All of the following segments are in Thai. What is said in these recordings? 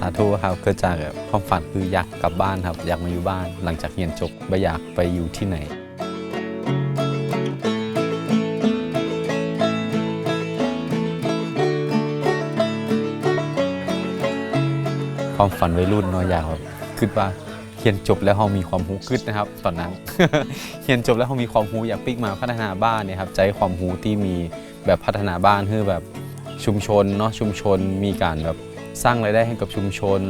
สาธุครับเกิดจากความฝันคืออยากกลับบ้านครับ อยากมาอยู่บ้าน หลังจากเรียนจบไม่อยากไปอยู่ที่ไหนความฝันวัยรุ่นเนาะอยากแบบคิดว่าเรียนจบแล้วเรามีความรู้คิดนะครับ ตอนนั้นเรียนจบแล้วเรามีความรู้อยากปิ๊กมาพัฒนาบ้านเนี่ยครับใจความรู้ที่มีแบบพัฒนาบ้านคือแบบชุมชนเนาะชุมชนมีการแบบ สร้างรายได้ให้กับชุมชน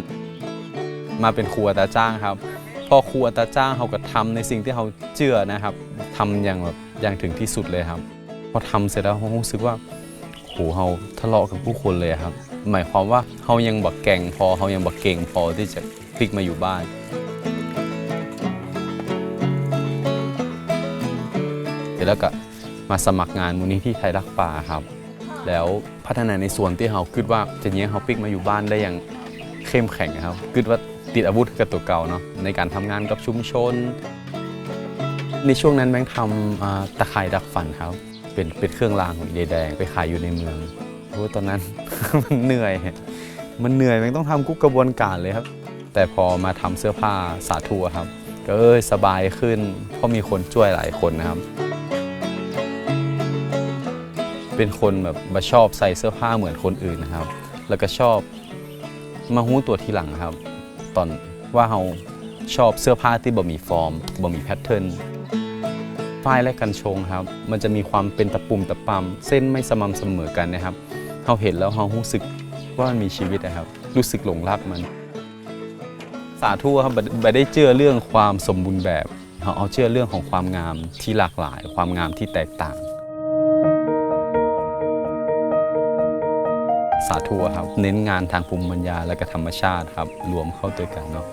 มาเป็นครูอัตราจ้างครับพอครูอัตราจ้างเขาก็ทำในสิ่งที่เขาเชื่อนะครับทำอย่างแบบอย่างถึงที่สุดเลยครับพอทำเสร็จแล้วเขารู้สึกว่าโหเขาทะเลาะกับผู้คนเลยครับ หมายความว่าเขายังบักแก่งพอเขายังบักเก่งพอที่จะพลิกมาอยู่บ้านเสร็จแล้วก็มาสมัครงานมูลนิธิไทยรักป่าครับ แล้วพัฒนาในส่วนที่เขาคิดว่าจะเนี้ยเขาพลิกมาอยู่บ้านได้อย่างเข้มแข็งครับคิดว่าติดอาวุธกับตัวเก่าเนาะในการทำงานกับชุมชน ในช่วงนั้นแบงค์ทำตะข่ายดักฝันครับ เป็นเป็นเครื่องรางของอีเดแดงไปขายอยู่ในเมืองโอ้ตอนนั้น มันเหนื่อย มันเหนื่อยแบงค์ต้องทำกุกกระบวนการเลยครับ แต่พอมาทำเสื้อผ้าสาธุครับ ก็เอ้ยสบายขึ้นเพราะมีคนช่วยหลายคนนะครับ เป็นคนแบบชอบใส่เสื้อผ้าเหมือนคนอื่นนะครับ แล้วก็ชอบมาหู้ตัวทีหลังครับ ตอนว่าเราชอบเสื้อผ้าที่บ่มีฟอร์มบ่มีแพทเทิร์นฝ้ายและกันชงครับ มันจะมีความเป็นตะปุ่มตะปำเส้นไม่สม่ำเสมอกันนะครับเราเห็นแล้วเรารู้สึกว่ามันมีชีวิตนะครับ รู้สึกหลงรักมัน สาธุครับไม่ได้เชื่อเรื่องความสมบูรณ์แบบเราเอาเชื่อเรื่องของความงามที่หลากหลาย ความงามที่แตกต่าง สาธุครับ เน้นงานทางภูมิปัญญาและก็ธรรมชาติครับ รวมเข้าด้วยกันเนาะ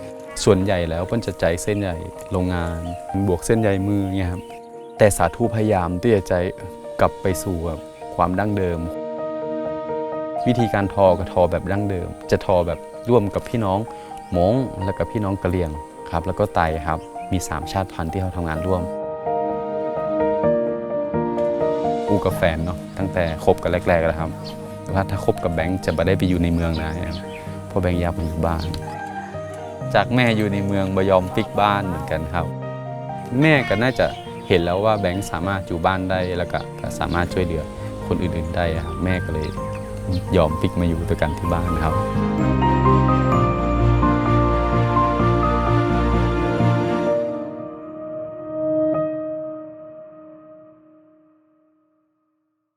ส่วนใหญ่แล้วเพิ่นจะใจเส้นใหญ่โรงงาน บวกเส้นใยมือเงี้ยครับแต่สาธุพยายามที่จะใจกลับไปสู่ความดั้งเดิม วิธีการทอก็ทอแบบดั้งเดิม จะทอแบบร่วมกับพี่น้องมงแล้วก็พี่น้องกะเหรี่ยงครับ แล้วก็ไตครับมี 3 ชาติพันธุ์ที่เขาทำงานร่วมอูกับแฟนเนาะตั้งแต่คบกันแรกๆแล้วครับ ว่าถ้าคบกับแบงค์จะไม่ได้ไปอยู่ในเมืองนะเพราะแบงค์อยากมาอยู่บ้าน จากแม่อยู่ในเมืองบยอมฟิกบ้านเหมือนกันครับ แม่ก็น่าจะเห็นแล้วว่าแบงค์สามารถอยู่บ้านได้แล้วก็กสามารถช่วยเหลือคนอื่นๆได้ครับแม่ก็เลยยอมฟิกมาอยู่ด้วยกันที่บ้านครับ